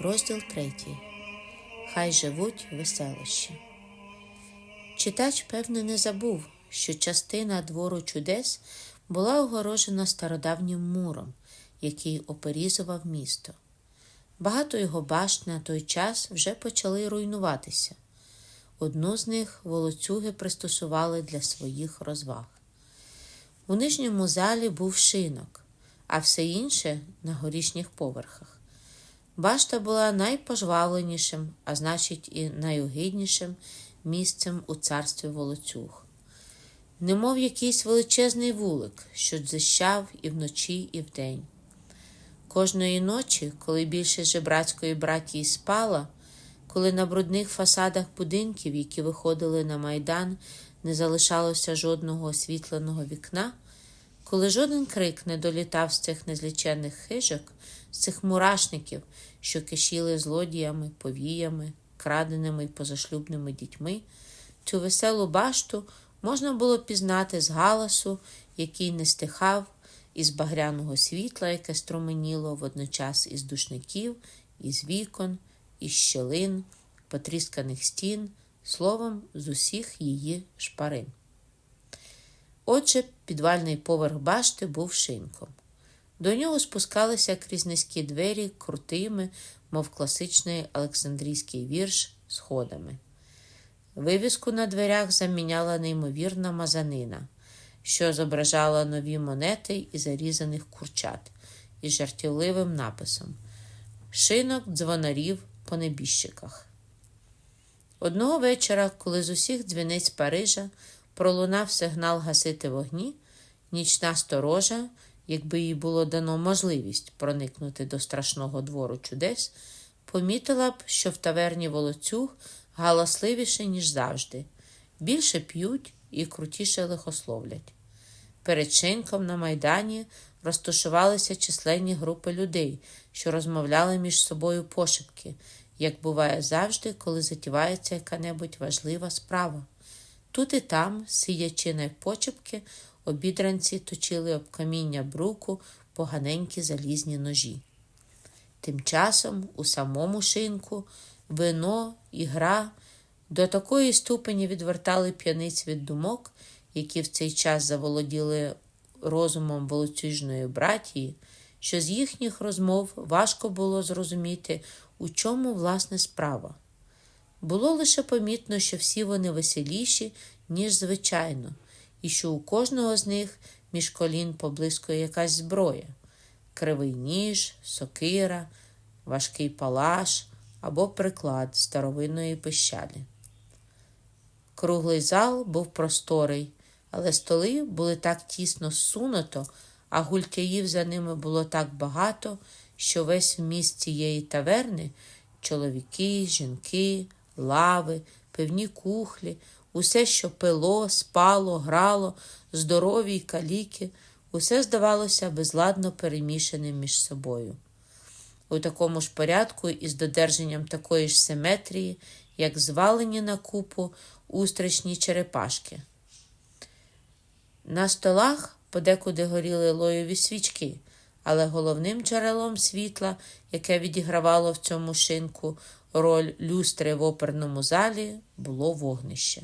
Розділ третій. Хай живуть веселощі. Читач, певне, не забув, що частина двору чудес була огорожена стародавнім муром, який оперізував місто. Багато його башт на той час вже почали руйнуватися. Одну з них волоцюги пристосували для своїх розваг. У нижньому залі був шинок, а все інше на горішніх поверхах. Башта була найпожвавленішим, а значить, і найогиднішим місцем у царстві волоцюг. Немов якийсь величезний вулик, що дзищав і вночі, і вдень. Кожної ночі, коли більшість жебрацької братії спала, коли на брудних фасадах будинків, які виходили на майдан, не залишалося жодного освітленого вікна, коли жоден крик не долітав з цих незліченних хижок, з цих мурашників, що кишіли злодіями, повіями, краденими й позашлюбними дітьми, цю веселу башту можна було пізнати з галасу, який не стихав, із багряного світла, яке струменіло водночас із душників, із вікон, із щелин, потрісканих стін, словом, з усіх її шпарин. Отже, підвальний поверх башти був шинком. До нього спускалися крізь низькі двері крутими, мов класичний Олександрійський вірш, сходами. Вивіску на дверях заміняла неймовірна мазанина, що зображала нові монети і зарізаних курчат із жартівливим написом Шинок дзвонарів по небіжчиках. Одного вечора, коли з усіх дзвіниць Парижа пролунав сигнал гасити вогні, нічна сторожа якби їй було дано можливість проникнути до страшного двору чудес, помітила б, що в таверні волоцюг галасливіше, ніж завжди, більше п'ють і крутіше лихословлять. Перед шинком на майдані розташувалися численні групи людей, що розмовляли між собою пошепки, як буває завжди, коли затівається яка-небудь важлива справа. Тут і там, сидячи навпочепки, обідранці точили об каміння бруку поганенькі залізні ножі. Тим часом у самому шинку вино і гра до такої ступені відвертали п'яниць від думок, які в цей час заволоділи розумом волоцюжної братії, що з їхніх розмов важко було зрозуміти, у чому власне справа. Було лише помітно, що всі вони веселіші, ніж звичайно і що у кожного з них між колін поблискує якась зброя кривий ніж, сокира, важкий палаш або приклад старовинної пищалі. Круглий зал був просторий, але столи були так тісно зсунуто, а гультяїв за ними було так багато, що весь вміст цієї таверни чоловіки, жінки, лави, певні кухлі, усе, що пило, спало, грало, здорові й каліки, усе здавалося безладно перемішаним між собою. У такому ж порядку і з додержанням такої ж симетрії, як звалені на купу устричні черепашки. На столах подекуди горіли лоєві свічки, але головним джерелом світла, яке відігравало в цьому шинку роль люстри в оперному залі, було вогнище.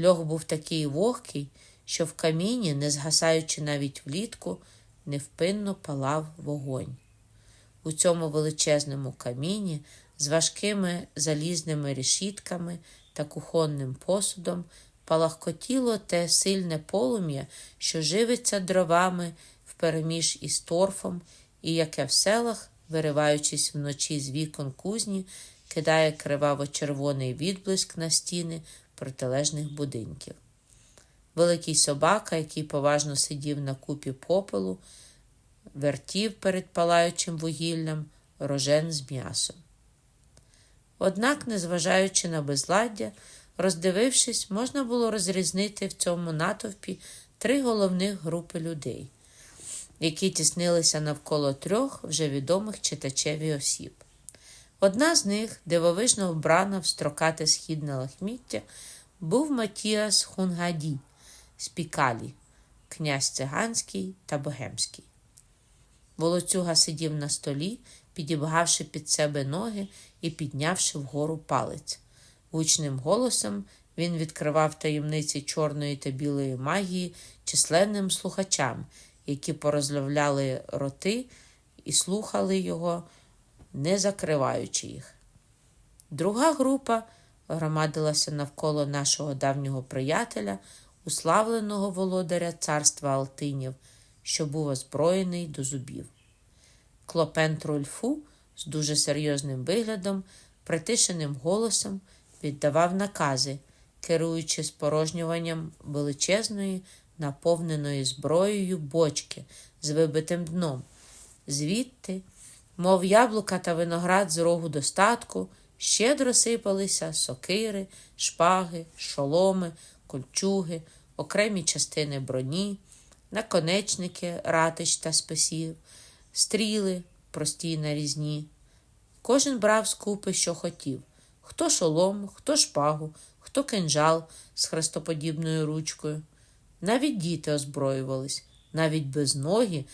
Льох був такий вогкий, що в каміні, не згасаючи навіть влітку, невпинно палав вогонь. У цьому величезному каміні з важкими залізними решітками та кухонним посудом палахкотіло те сильне полум'я, що живиться дровами впереміж із торфом, і яке в селах, вириваючись вночі з вікон кузні, кидає криваво червоний відблиск на стіни протилежних будинків. Великий собака, який поважно сидів на купі попелу, вертів перед палаючим вугіллям рожен з м'ясом. Однак, незважаючи на безладдя, роздивившись, можна було розрізнити в цьому натовпі три головних групи людей, які тіснилися навколо трьох вже відомих читачеві осіб. Одна з них, дивовижно вбрана в строкате східне лахміття, був Матіас Хунгаді з Пікалі, князь циганський та богемський. Волоцюга сидів на столі, підібгавши під себе ноги і піднявши вгору палець. Гучним голосом він відкривав таємниці чорної та білої магії численним слухачам, які порозлявляли роти і слухали його, не закриваючи їх. Друга група громадилася навколо нашого давнього приятеля, уславленого володаря царства Алтинів, що був озброєний до зубів. Клопен Трульфу з дуже серйозним виглядом, притишеним голосом віддавав накази, керуючи спорожнюванням величезної, наповненої зброєю бочки з вибитим дном. Звідти, мов яблука та виноград з рогу достатку, щедро сипалися сокири, шпаги, шоломи, кольчуги, окремі частини броні, наконечники ратищ та списів, стріли, прості й нарізні. Кожен брав з купи, що хотів хто шолом, хто шпагу, хто кинжал з хрестоподібною ручкою. Навіть діти озброювались, навіть без ноги,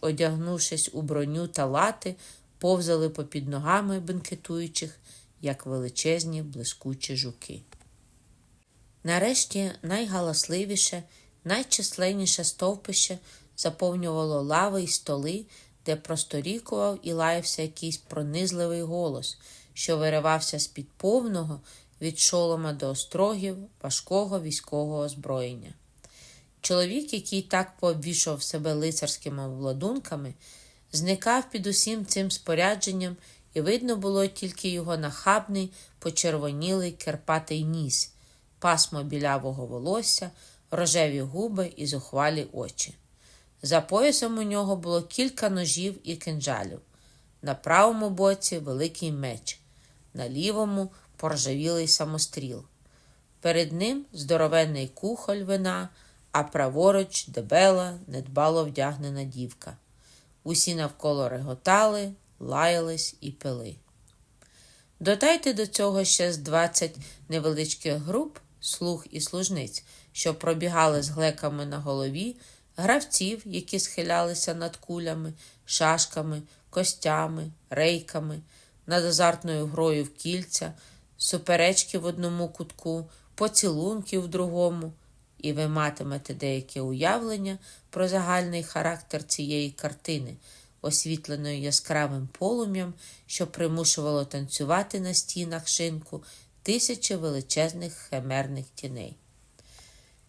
одягнувшись у броню та лати, повзали попід ногами бенкетуючих, як величезні блискучі жуки. Нарешті найгаласливіше, найчисленніше стовпище заповнювало лави й столи, де просторікував і лаявся якийсь пронизливий голос, що виривався з-під повного від шолома до острогів важкого військового озброєння. Чоловік, який так пообвішував себе лицарськими обладунками, зникав під усім цим спорядженням, і видно було тільки його нахабний, почервонілий керпатий ніс, пасмо білявого волосся, рожеві губи і зухвалі очі. За поясом у нього було кілька ножів і кинджалів. На правому боці великий меч, на лівому поржавілий самостріл. Перед ним здоровенний кухоль вина, а праворуч дебела, недбало вдягнена дівка. Усі навколо реготали, лаялись і пили. Додайте до цього ще з двадцять невеличких груп, слуг і служниць, що пробігали з глеками на голові, гравців, які схилялися над кулями, шашками, костями, рейками, над азартною грою в кільця, суперечки в одному кутку, поцілунки в другому, і ви матимете деяке уявлення про загальний характер цієї картини, освітленої яскравим полум'ям, що примушувало танцювати на стінах шинку тисячі величезних химерних тіней.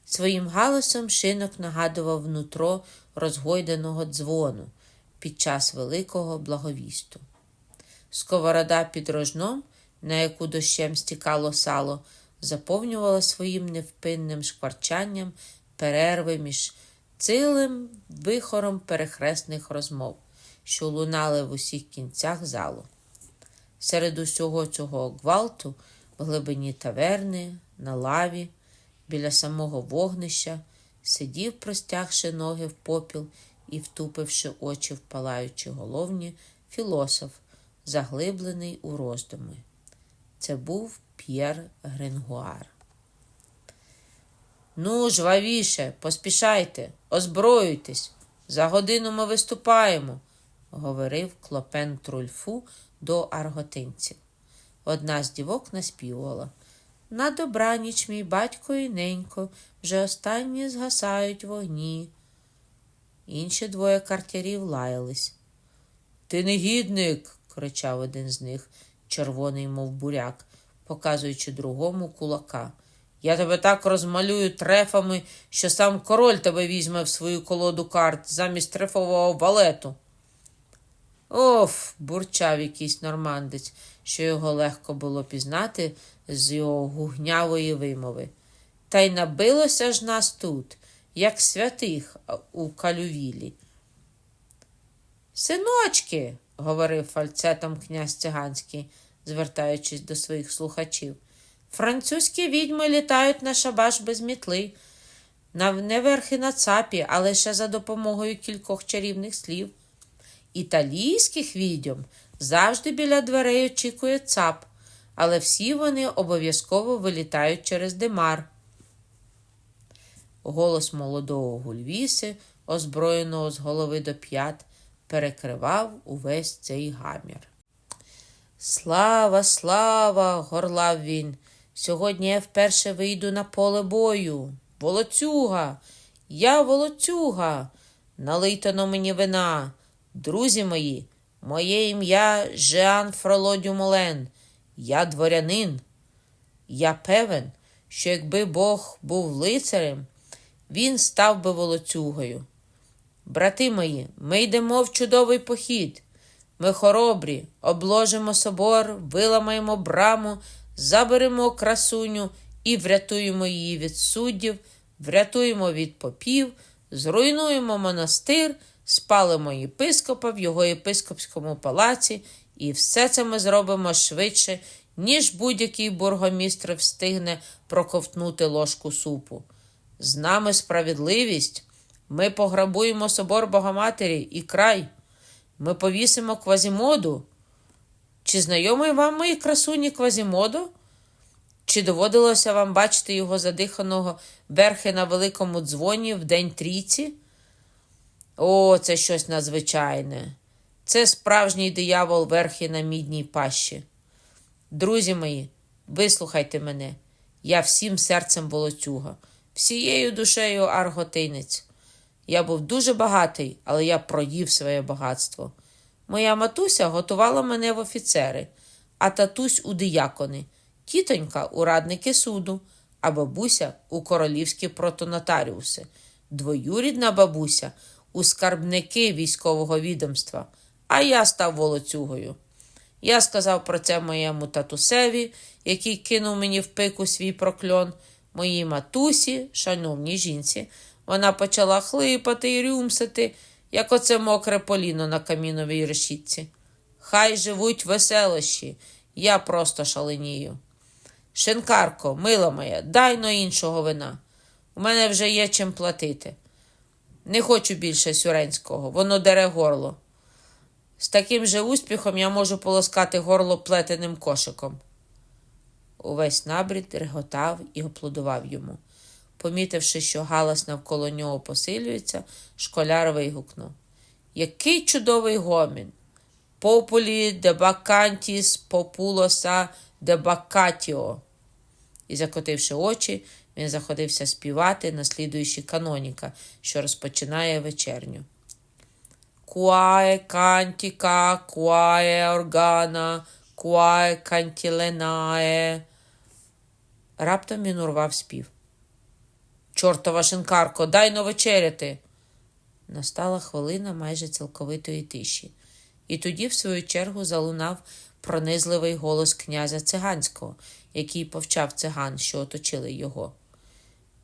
Своїм галасом шинок нагадував нутро розгойденого дзвону під час великого благовісту. Сковорода під рожном, на яку дощем стікало сало, заповнювала своїм невпинним шкварчанням перерви між цілим вихором перехресних розмов, що лунали в усіх кінцях залу. Серед усього цього гвалту в глибині таверни, на лаві, біля самого вогнища, сидів, простягши ноги в попіл і втупивши очі в палаючі головні, філософ, заглиблений у роздуми. Це був П'єр Гренгуар. Ну, жвавіше, поспішайте, озброюйтесь. За годину ми виступаємо, говорив клопен трульфу до арготинців. Одна з дівок наспівувала. На добраніч, мій батько і ненько, вже останні згасають вогні. Інші двоє картярів лаялись. Ти негідник, кричав один з них, червоний, мов буряк, показуючи другому кулака. Я тебе так розмалюю трефами, що сам король тебе візьме в свою колоду карт замість трефового валету. Оф, бурчав якийсь нормандець, що його легко було пізнати з його гугнявої вимови. Та й набилося ж нас тут, як святих у калювілі. Синочки, говорив фальцетом князь циганський, звертаючись до своїх слухачів, французькі відьми літають на шабаш без мітли, не верхи на цапі, а лише за допомогою кількох чарівних слів. Італійських відьом завжди біля дверей очікує цап, але всі вони обов'язково вилітають через димар. Голос молодого Гульвіси озброєного з голови до п'ят, перекривав увесь цей гамір. Слава, слава! горлав він. Сьогодні я вперше вийду на поле бою. Волоцюга, я волоцюга. Налийте но мені вина. Друзі мої, моє ім'я Жеан Фроло Дюмолен. Я дворянин. Я певен, що якби Бог був лицарем, він став би волоцюгою. Брати мої, ми йдемо в чудовий похід. Ми хоробрі, обложимо собор, виламаємо браму, заберемо красуню і врятуємо її від суддів, врятуємо від попів, зруйнуємо монастир, спалимо єпископа в його єпископському палаці, і все це ми зробимо швидше, ніж будь-який бургомістр встигне проковтнути ложку супу. З нами справедливість. Ми пограбуємо собор Богоматері і край. Ми повісимо квазімоду. Чи знайомий вам мої красуні квазімоду? Чи доводилося вам бачити його задиханого верхи на великому дзвоні в день трійці? О, це щось надзвичайне. Це справжній диявол верхи на мідній пащі. Друзі мої, вислухайте мене. Я всім серцем волоцюга, всією душею арготинець. Я був дуже багатий, але я проїв своє багатство. Моя матуся готувала мене в офіцери, а татусь у диякони, тітонька у радники суду, а бабуся у королівські протонотаріуси, двоюрідна бабуся у скарбники військового відомства, а я став волоцюгою. Я сказав про це моєму татусеві, який кинув мені в пику свій прокльон, моїй матусі, шановній жінці. Вона почала хлипати і рюмсати, як оце мокре поліно на каміновій решітці. Хай живуть веселощі, я просто шаленію. Шинкарко, мила моя, дай но іншого вина. У мене вже є чим платити. Не хочу більше сюренського, воно дере горло. З таким же успіхом я можу полоскати горло плетеним кошиком. Увесь набрід реготав і аплодував йому. Помітивши, що галас навколо нього посилюється, школяр вигукнув Який чудовий гомін! Популі де бакантіс популоса де бакатіо. І, закотивши очі, він заходився співати, наслідуючи каноніка, що розпочинає вечерню. Куае кантіка, куае органа, куае кантіленае. Раптом він урвав спів. Чортова шинкарко, дай но вечеряти. Настала хвилина майже цілковитої тиші, і тоді, в свою чергу, залунав пронизливий голос князя циганського, який повчав циган, що оточили його.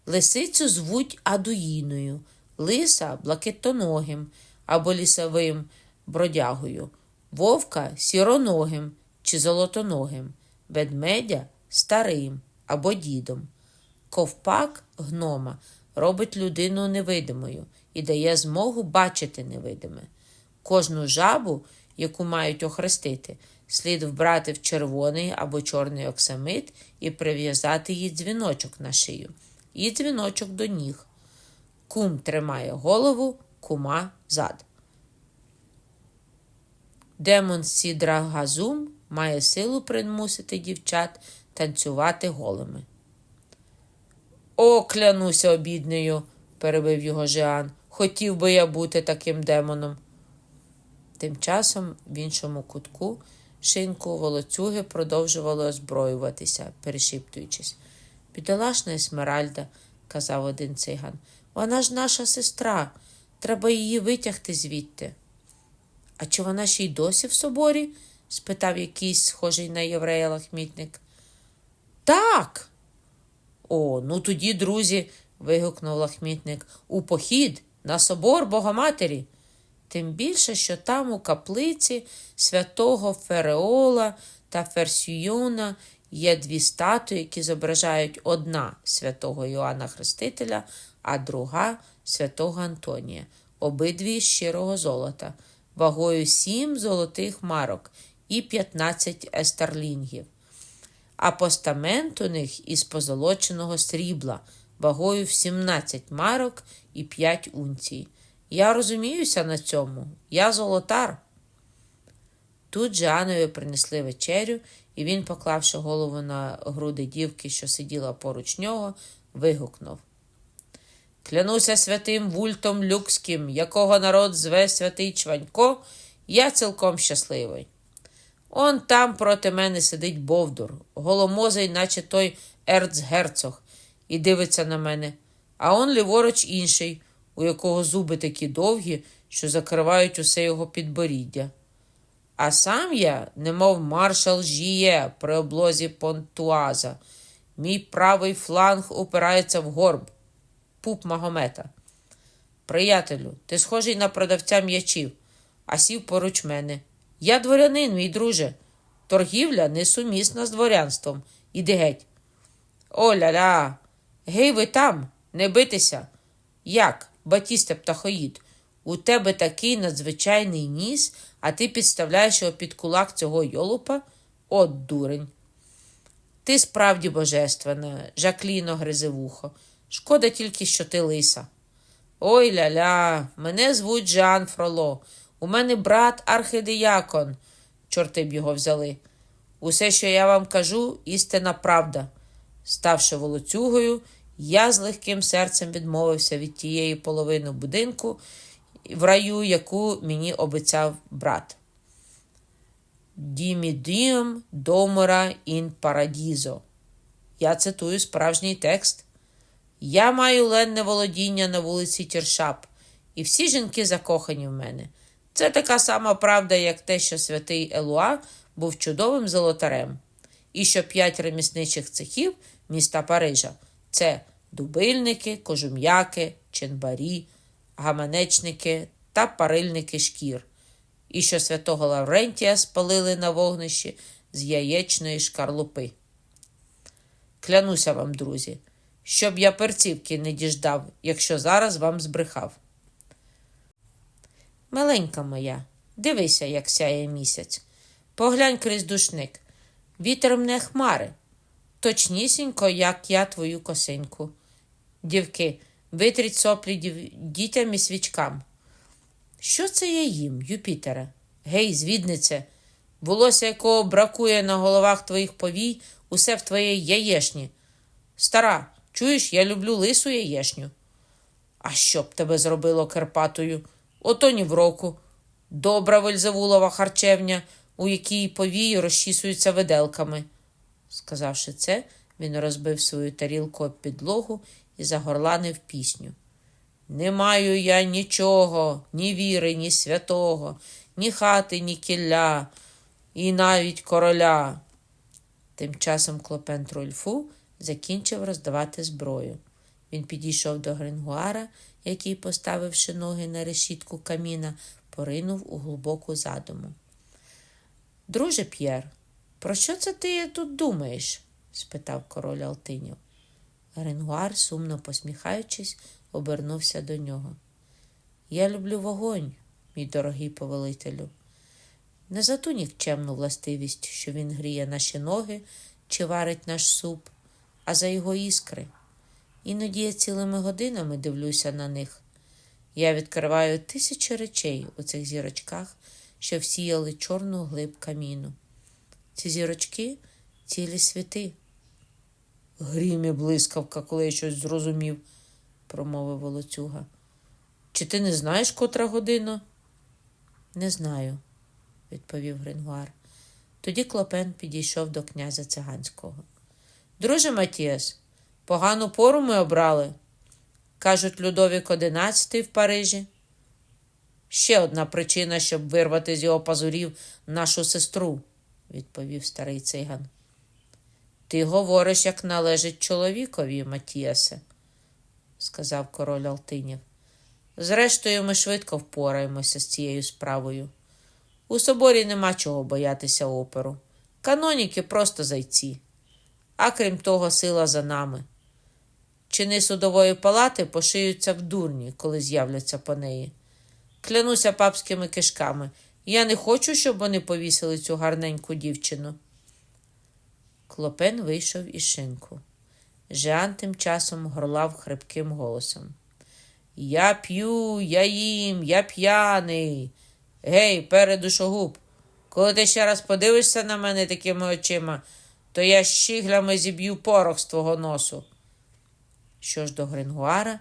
Лисицю звуть Адуїною, лиса блакитоногим або лісовим бродягою, вовка сіроногим чи золотоногим, ведмедя старим або дідом. Ковпак гнома робить людину невидимою і дає змогу бачити невидиме. Кожну жабу, яку мають охрестити, слід вбрати в червоний або чорний оксамит і прив'язати їй дзвіночок на шию, і дзвіночок до ніг. Кум тримає голову, кума зад. Демон Сідра Газум має силу примусити дівчат танцювати голими. О, клянуся обіднею, перебив його Жеан. Хотів би я бути таким демоном. Тим часом в іншому кутку шинку волоцюги продовжували озброюватися, перешіптуючись. Бідолашна Есмеральда, казав один циган, вона ж наша сестра. Треба її витягти звідти. А чи вона ще й досі в соборі? спитав якийсь схожий на єврея лахмітник. Так. О, ну тоді, друзі, вигукнув лахмітник, у похід на собор Богоматері. Тим більше, що там у каплиці святого Фереола та Ферсюйона є дві статуї, які зображають одна святого Йоанна Хрестителя, а друга святого Антонія, обидві щирого золота, вагою сім золотих марок і 15 естерлінгів а постамент у них із позолоченого срібла, вагою в 17 марок і 5 унцій. Я розуміюся на цьому. Я золотар. Тут Жанові принесли вечерю, і він, поклавши голову на груди дівки, що сиділа поруч нього, вигукнув. Клянуся святим вультом люкським, якого народ зве святий Чванько, я цілком щасливий. Он там проти мене сидить Бовдур, голомозий, наче той ерцгерцог, і дивиться на мене, а он ліворуч інший, у якого зуби такі довгі, що закривають усе його підборіддя. А сам я, немов маршал Жіє при облозі Понтуаза. Мій правий фланг упирається в горб, пуп Магомета. Приятелю, ти схожий на продавця м'ячів, а сів поруч мене. Я дворянин, мій друже. Торгівля несумісна з дворянством. Іди геть. О-ля-ля. Гей, ви там, не битися. Як, Батісте птахоїд, у тебе такий надзвичайний ніс, а ти підставляєш його під кулак цього йолупа? От дурень. Ти справді божественна, Жакліно гризевухо. Шкода тільки, що ти лиса. Ой ля-ля, мене звуть Жан Фроло. У мене брат архидіякон. Чорти б його взяли. Усе, що я вам кажу, істина правда. Ставши волоцюгою, я з легким серцем відмовився від тієї половини будинку в раю, яку мені обіцяв брат. Дімідіум домора ін парадізо. Я цитую справжній текст. Я маю ленне володіння на вулиці Тіршап, і всі жінки закохані в мене. Це така сама правда, як те, що святий Елуа був чудовим золотарем, і що п'ять ремісничих цехів міста Парижа це дубильники, кожум'яки, ченбарі, гаманечники та парильники шкір, і що святого Лаврентія спалили на вогнищі з яєчної шкарлупи. Клянуся вам, друзі, щоб я перцівки не діждав, якщо зараз вам збрехав. Миленька моя, дивися, як сяє місяць. Поглянь крізь душник. Вітер мне хмари, точнісінько, як я твою косинку. Дівки, витріть соплі дів... дітям і свічкам. Що це я їм, Юпітере? Гей, звіднице, волосся якого бракує на головах твоїх повій, усе в твоїй яєшні. Стара, чуєш, я люблю лису яєшню. А що б тебе зробило Карпатою? Ото ні в року. Добра вельзевулова харчевня, у якій повії розчісуються виделками. Сказавши це, він розбив свою тарілку об підлогу і загорланив пісню. Не маю я нічого, ні віри, ні святого, ні хати, ні кілля, і навіть короля. Тим часом Клопен Трульфу закінчив роздавати зброю. Він підійшов до Грингуара, який, поставивши ноги на решітку каміна, поринув у глибоку задуму. Друже П'єр, про що це ти тут думаєш? спитав король Алтинів. Грингуар, сумно посміхаючись, обернувся до нього. Я люблю вогонь, мій дорогий повелителю. Не за ту нікчемну властивість, що він гріє наші ноги чи варить наш суп, а за його іскри. Іноді я цілими годинами дивлюся на них. Я відкриваю тисячі речей у цих зірочках, що всіяли чорну глиб каміну. Ці зірочки цілі світи. Грім і блискавка, коли я щось зрозумів, промовив волоцюга. Чи ти не знаєш, котра година? Не знаю, відповів Грингуар. Тоді Клопен підійшов до князя циганського. Друже Матіас, погану пору ми обрали. Кажуть, Людовік одинадцятий в Парижі. Ще одна причина, щоб вирвати з його пазурів нашу сестру, відповів старий циган. Ти говориш, як належить чоловікові, Матіасе, сказав король Алтинів. Зрештою, ми швидко впораємося з цією справою. У соборі нема чого боятися оперу. Каноніки просто зайці. А крім того, сила за нами. Чини судової палати пошиються в дурні, коли з'являться по неї. Клянуся папськими кишками. Я не хочу, щоб вони повісили цю гарненьку дівчину. Клопен вийшов із шинку. Жан тим часом горлав хрипким голосом. Я п'ю, я їм, я п'яний. Гей, передушогуб, коли ти ще раз подивишся на мене такими очима, то я щіглями зіб'ю порох з твого носу. Що ж до Грингуара,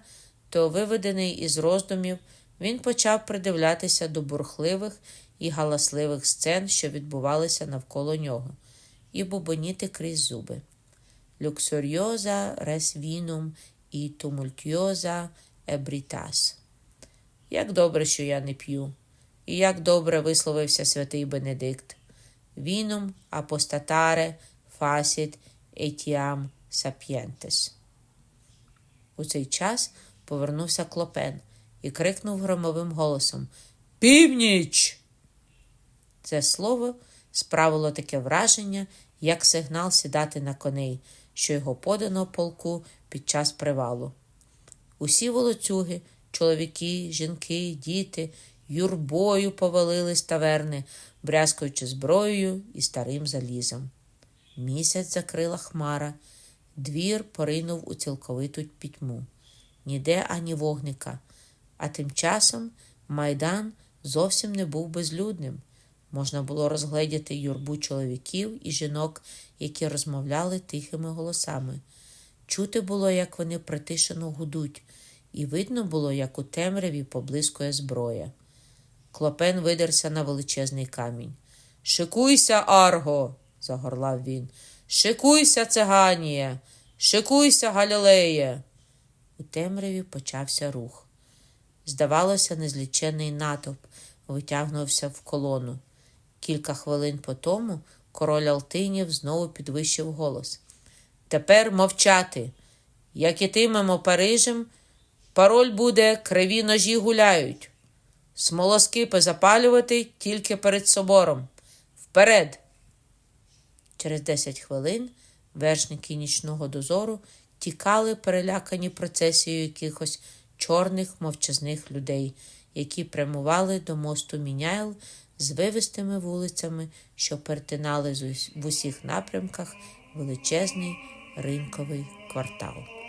то виведений із роздумів, він почав придивлятися до бурхливих і галасливих сцен, що відбувалися навколо нього, і бубоніти крізь зуби. Люксоріоза рес вінум і тумультйоза ебрітас. Як добре, що я не п'ю, і як добре висловився святий Бенедикт. Вінум апостатаре фасіт етіам сапієнтес. У цей час повернувся клопен і крикнув громовим голосом Північ! Це слово справило таке враження, як сигнал сідати на коней, що його подано полку під час привалу. Усі волоцюги, чоловіки, жінки, діти юрбою повалили з таверни, брязкаючи зброєю і старим залізом. Місяць закрила хмара, двір поринув у цілковиту пітьму. Ніде ані вогника, а тим часом майдан зовсім не був безлюдним. Можна було розгледіти юрбу чоловіків і жінок, які розмовляли тихими голосами. Чути було, як вони притишено гудуть, і видно було, як у темряві поблискує зброя. Клопен видерся на величезний камінь. Шикуйся, Арго, загорлав він. Шикуйся, циганія, шикуйся, Галілеє. У темряві почався рух. Здавалося, незлічений натовп витягнувся в колону. Кілька хвилин по тому король Алтинів знову підвищив голос. Тепер мовчати. Як ітимемо Парижем, пароль буде криві ножі гуляють. Смолоскипи запалювати тільки перед собором. Вперед! Через десять хвилин вершники нічного дозору тікали перелякані процесією якихось чорних мовчазних людей, які прямували до мосту Міняйл з вивистими вулицями, що перетинали в усіх напрямках величезний ринковий квартал.